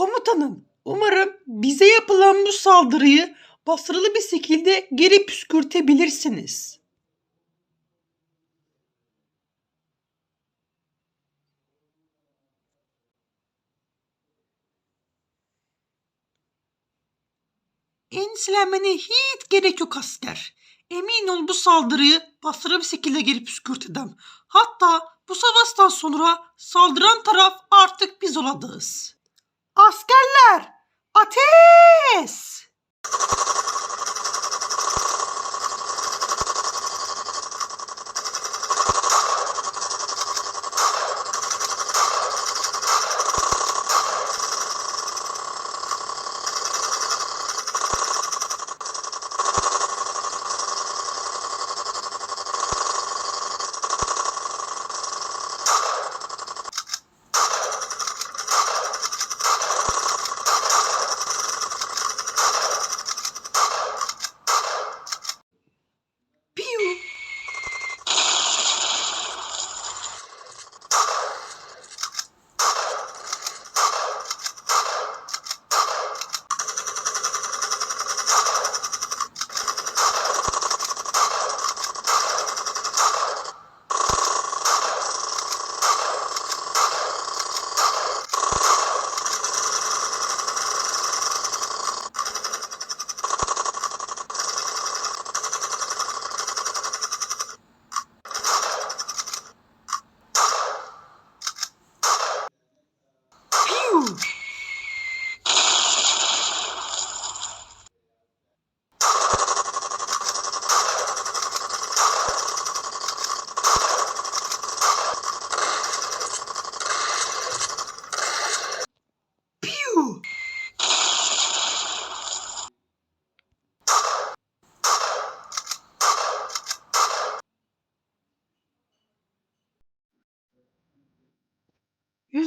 Komutanım, umarım bize yapılan bu saldırıyı başarılı bir şekilde geri püskürtebilirsiniz. Endişelenmene hiç gerek yok asker. Emin ol bu saldırıyı başarılı bir şekilde geri püskürteceğim. Hatta bu savaştan sonra saldıran taraf artık biz olacağız. Askerler!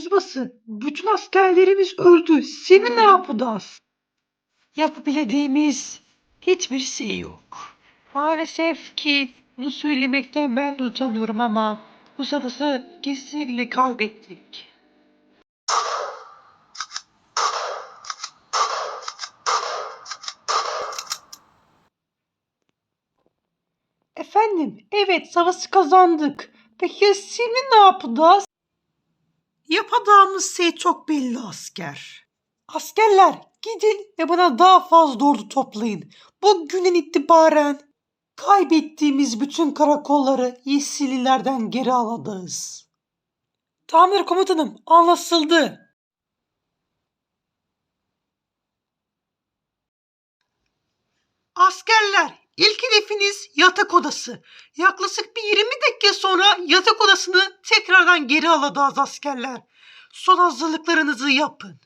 Yüzbaşı, bütün askerlerimiz öldü. Seni ne yapacağız? Yapabileceğimiz hiçbir şey yok. Maalesef ki bunu söylemekten ben de utanıyorum ama bu savaşı kesinlikle kaybettik. Efendim, evet savaşı kazandık. Peki şimdi ne yapacağız? Yapacağımız şey çok belli asker. Askerler gidin ve bana daha fazla ordu toplayın. Bugünden itibaren kaybettiğimiz bütün karakolları Yeşillilerden geri alacağız. Tamamdır komutanım anlaşıldı. Askerler ilk hedefiniz yatak odası. Yaklaşık bir 20 dakika sonra yatak odasını tekrardan geri alacağız askerler. Son hazırlıklarınızı yapın.